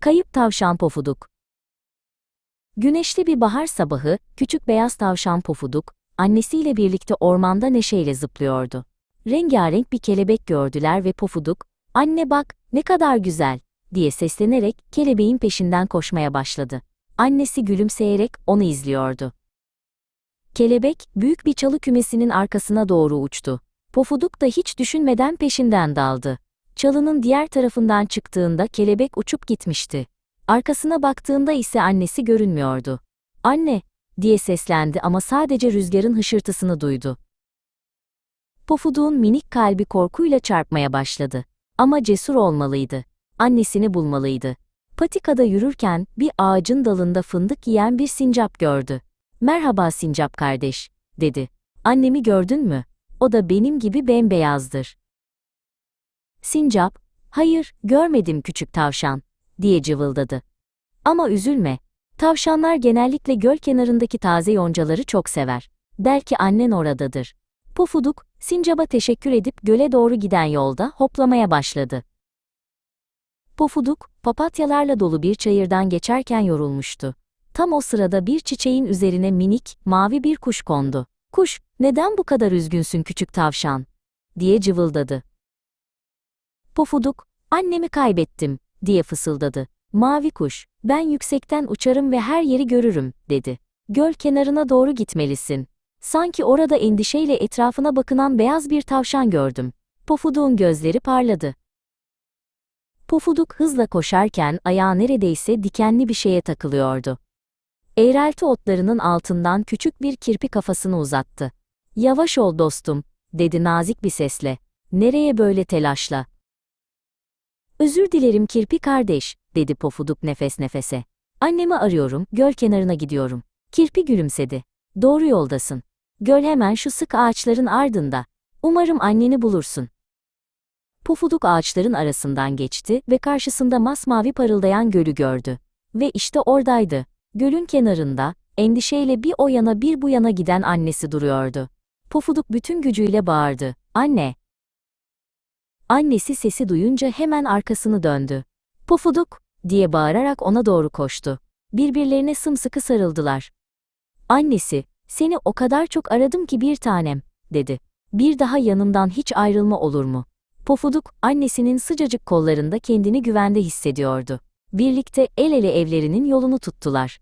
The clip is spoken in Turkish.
Kayıp tavşan Pofuduk Güneşli bir bahar sabahı, küçük beyaz tavşan Pofuduk, annesiyle birlikte ormanda neşeyle zıplıyordu. Rengarenk bir kelebek gördüler ve Pofuduk, ''Anne bak, ne kadar güzel!'' diye seslenerek kelebeğin peşinden koşmaya başladı. Annesi gülümseyerek onu izliyordu. Kelebek, büyük bir çalı kümesinin arkasına doğru uçtu. Pofuduk da hiç düşünmeden peşinden daldı. Çalının diğer tarafından çıktığında kelebek uçup gitmişti. Arkasına baktığında ise annesi görünmüyordu. Anne, diye seslendi ama sadece rüzgarın hışırtısını duydu. Pofuduk'un minik kalbi korkuyla çarpmaya başladı. Ama cesur olmalıydı. Annesini bulmalıydı. Patikada yürürken bir ağacın dalında fındık yiyen bir sincap gördü. Merhaba sincap kardeş, dedi. Annemi gördün mü? O da benim gibi bembeyazdır. Sincap, hayır, görmedim küçük tavşan, diye cıvıldadı. Ama üzülme. Tavşanlar genellikle göl kenarındaki taze yoncaları çok sever. Belki annen oradadır. Pufuduk, sincaba teşekkür edip göle doğru giden yolda hoplamaya başladı. Pofuduk, papatyalarla dolu bir çayırdan geçerken yorulmuştu. Tam o sırada bir çiçeğin üzerine minik, mavi bir kuş kondu. Kuş, neden bu kadar üzgünsün küçük tavşan? diye cıvıldadı. Pofuduk, annemi kaybettim, diye fısıldadı. Mavi kuş, ben yüksekten uçarım ve her yeri görürüm, dedi. Göl kenarına doğru gitmelisin. Sanki orada endişeyle etrafına bakınan beyaz bir tavşan gördüm. Pofuduk'un gözleri parladı. Pofuduk hızla koşarken ayağı neredeyse dikenli bir şeye takılıyordu. Eğrelti otlarının altından küçük bir kirpi kafasını uzattı. Yavaş ol dostum, dedi nazik bir sesle. Nereye böyle telaşla? Özür dilerim kirpi kardeş, dedi Pofuduk nefes nefese. Annemi arıyorum, göl kenarına gidiyorum. Kirpi gülümsedi. Doğru yoldasın. Göl hemen şu sık ağaçların ardında. Umarım anneni bulursun. Pufuduk ağaçların arasından geçti ve karşısında masmavi parıldayan gölü gördü. Ve işte oradaydı. Gölün kenarında, endişeyle bir o yana bir bu yana giden annesi duruyordu. Pufuduk bütün gücüyle bağırdı. Anne! Annesi sesi duyunca hemen arkasını döndü. Pufuduk! diye bağırarak ona doğru koştu. Birbirlerine sımsıkı sarıldılar. Annesi, seni o kadar çok aradım ki bir tanem, dedi. Bir daha yanımdan hiç ayrılma olur mu? Pofuduk, annesinin sıcacık kollarında kendini güvende hissediyordu. Birlikte el ele evlerinin yolunu tuttular.